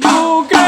不该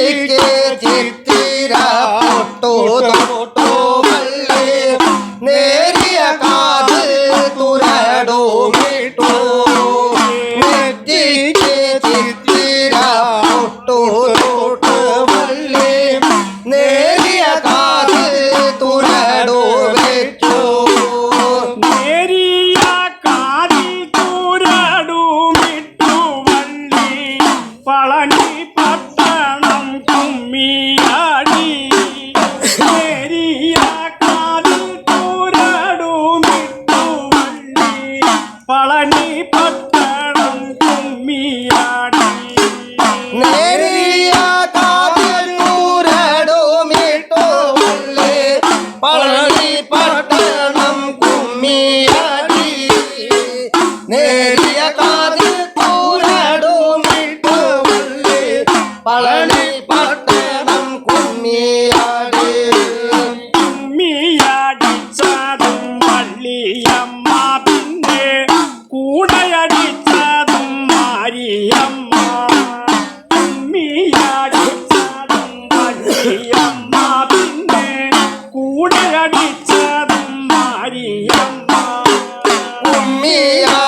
നെറ്റിക്ക് ചിത്തിര പൊട്ടു തൊട്ടു വള്ളി നേരിയ കാത് തുരടുമിട്ടു നെറ്റിക്ക് ചിത്തിര പൊട്ടു നേരിയ കാതിൽ കൂരടുമിട്ടു വള്ളി പളനി പട്ടണം കുമ്മിയാടി. കുമ്മിയടിച്ചതും വള്ളിയമ്മ പിന്നെ. കൂടയടിച്ചതും മാരിയമ്മ. കുമ്മിയടിച്ചതും വള്ളിയമ്മ പിന്നെ. കൂടയടിച്ചതും മാരിയമ്മ. കുമ്മിയാടിച്ചതും